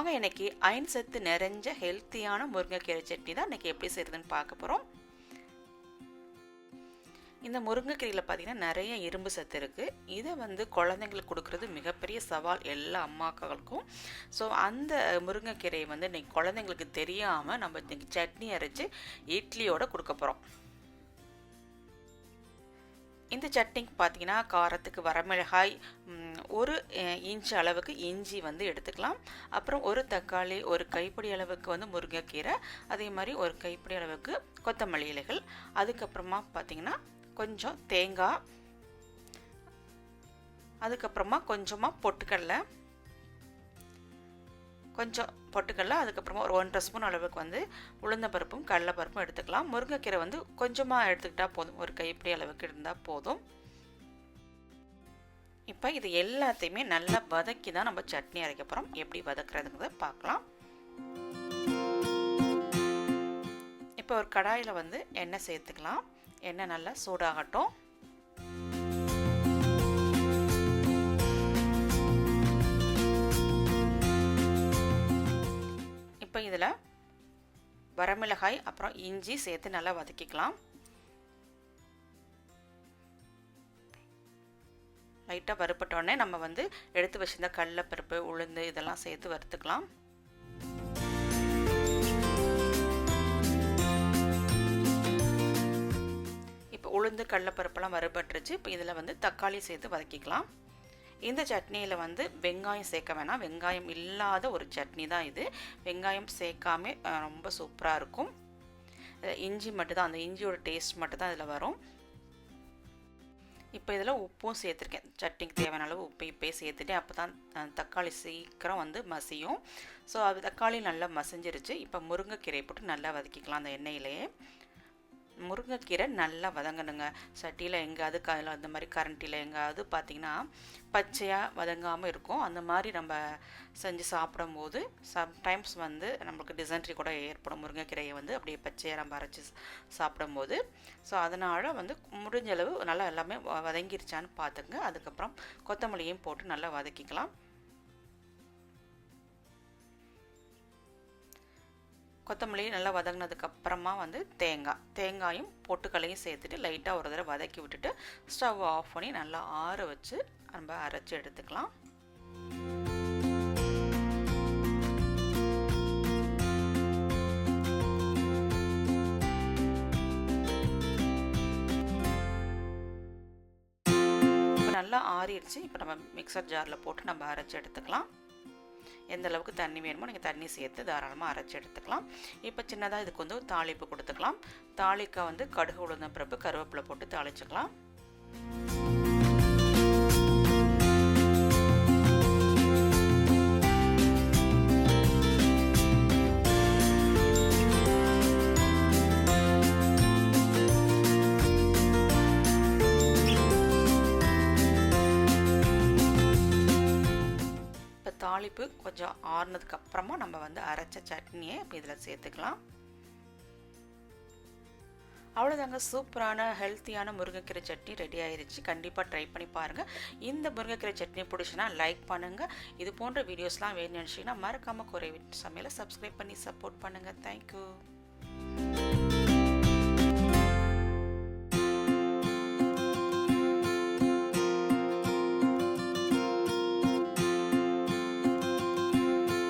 வாங்க இன்னைக்கு அயன் சத்து நிறைஞ்ச ஹெல்த்தியான முருங்கைக்கீரை சட்னி தான் இன்றைக்கி எப்படி செய்கிறதுன்னு பார்க்க போகிறோம் இந்த முருங்கைக்கீரையில் பார்த்தீங்கன்னா நிறைய இரும்பு சத்து இருக்குது இதை வந்து குழந்தைங்களுக்கு கொடுக்குறது மிகப்பெரிய சவால் எல்லா அம்மாக்களுக்கும். ஸோ அந்த முருங்கைக்கீரையை வந்து இன்றைக்கி குழந்தைங்களுக்கு தெரியாமல் நம்ம இன்றைக்கி சட்னி அரைச்சி இட்லியோட கொடுக்க போகிறோம் இந்த சட்னிக்கு பார்த்தீங்கன்னா காரத்துக்கு வரமிளகாய் ஒரு இன்ச் அளவுக்கு இஞ்சி வந்து எடுத்துக்கலாம். அப்புறம் ஒரு தக்காளி ஒரு கைப்பிடி அளவுக்கு வந்து முருங்கைக்கீரை அதே மாதிரி ஒரு கைப்பிடி அளவுக்கு கொத்தமல்லி இலைகள். அதுக்கப்புறமா பார்த்திங்கன்னா கொஞ்சம் தேங்காய் அதுக்கப்புறமா கொஞ்சமாக பொட்டுக்கடலை. கொஞ்சம் பொட்டுக்கடலை அதுக்கப்புறமா ஒரு ஒன்றரை ஸ்பூன் அளவுக்கு வந்து உளுந்தப்பருப்பும் கடலைப்பருப்பும் எடுத்துக்கலாம். முருங்கைக்கீரை வந்து கொஞ்சமாக எடுத்துக்கிட்டால் போதும். ஒரு கைப்பிடி அளவுக்கு இருந்தால் போதும். இப்போ இது எல்லாத்தையுமே நல்லா வதக்கி தான் நம்ம சட்னி அரைக்க போகிறோம் எப்படி வதக்குறதுங்கிறத பார்க்கலாம். இப்போ ஒரு கடாயில் வந்து எண்ணெய் சேர்த்துக்கலாம். எண்ணெய் நல்லா சூடாகட்டும். இப்போ இதில் வரமிளகாய் அப்புறம் இஞ்சி சேர்த்து நல்லா வதக்கிக்கலாம். லைட்டாக வறுப்பட்டோடனே நம்ம வந்து எடுத்து வச்சிருந்த கடலப்பருப்பு உளுந்து இதெல்லாம் சேர்த்து வறுத்துக்கலாம். இப்போ உளுந்து கடலப்பருப்பெல்லாம் வறுபட்டுருச்சு. இப்போ இதில் வந்து தக்காளி சேர்த்து வதக்கிக்கலாம். இந்த சட்னியில் வந்து வெங்காயம் சேர்க்க வேணாம். வெங்காயம் இல்லாத ஒரு சட்னி தான் இது. வெங்காயம் சேர்க்காம ரொம்ப சூப்பராக இருக்கும். இஞ்சி மட்டும்தான் அந்த இஞ்சியோட டேஸ்ட் மட்டும்தான் இதில் வரும். இப்போ இதில் உப்பும் சேர்த்துருக்கேன். சட்னிக்கு தேவையான அளவு உப்பு இப்போயே சேர்த்துட்டு அப்போ தான் தக்காளி சீக்கிரம் வந்து மசியும். ஸோ அது தக்காளி நல்லா மசிஞ்சிருச்சு. இப்போ முருங்கைக்கீரை போட்டு நல்லா வதக்கிக்கலாம் அந்த எண்ணெயிலேயே. முருங்கைக்கீரை நல்லா வதங்கணுங்க. சட்டியில் எங்கேயாவது காயில் அந்த மாதிரி கரண்டியில் எங்கேயாவது பார்த்திங்கன்னா பச்சையாக வதங்காமல் இருக்கும். அந்த மாதிரி நம்ம செஞ்சு சாப்பிடும்போது சம்டைம்ஸ் வந்து நம்மளுக்கு டிசென்ட்ரி கூட ஏற்படும். முருங்கைக்கீரையை வந்து அப்படியே பச்சையாக நம்ம அரைச்சி சாப்பிடும்போது. ஸோ அதனால் வந்து முடிஞ்ச அளவு நல்லா எல்லாமே வதங்கிருச்சான்னு பார்த்துங்க அதுக்கப்புறம் கொத்தமல்லியும் போட்டு நல்லா வதக்கிக்கலாம். கொத்தமல்லி நல்லா வதங்கினதுக்கு அப்புறமா வந்து தேங்காய். தேங்காயும் பொட்டுக்களையும் சேர்த்துட்டு லைட்டாக ஒரு தடவை வதக்கி விட்டுட்டு ஸ்டவ் ஆஃப் பண்ணி நல்லா ஆற வச்சு நம்ம அரைச்சி எடுத்துக்கலாம். இப்போ நல்லா ஆறிடுச்சு. இப்போ நம்ம மிக்சர் ஜாரில் போட்டு நம்ம அரைச்சி எடுத்துக்கலாம். எந்த அளவுக்கு தண்ணி வேணுமோ நீங்கள் தண்ணி சேர்த்து தாராளமாக அரைச்சி எடுத்துக்கலாம். இப்போ சின்னதாக இதுக்கு வந்து தாளிப்பு கொடுத்துக்கலாம். தாளிக்காய் வந்து கடுகு உளுந்த பிறப்பு கருவேப்பிலை போட்டு தாளிச்சுக்கலாம். தாளிப்பு கொஞ்சம் ஆறுனதுக்கு அப்புறமா நம்ம வந்து அரைச்ச சட்னியை இப்போ இதில் சேர்த்துக்கலாம். அவ்வளோதாங்க சூப்பரான ஹெல்த்தியான முருங்கைக்கீரை சட்னி ரெடி ஆயிருச்சு. கண்டிப்பாக ட்ரை பண்ணி பாருங்கள் இந்த முருங்கைக்கீரை சட்னி பிடிச்சுன்னா லைக் பண்ணுங்கள் இது போன்ற வீடியோஸ்லாம் வேணும்னு நினச்சிங்கன்னா மறக்காமல் குறை சமையலை சப்ஸ்கிரைப் பண்ணி சப்போர்ட் பண்ணுங்கள் தேங்க்யூ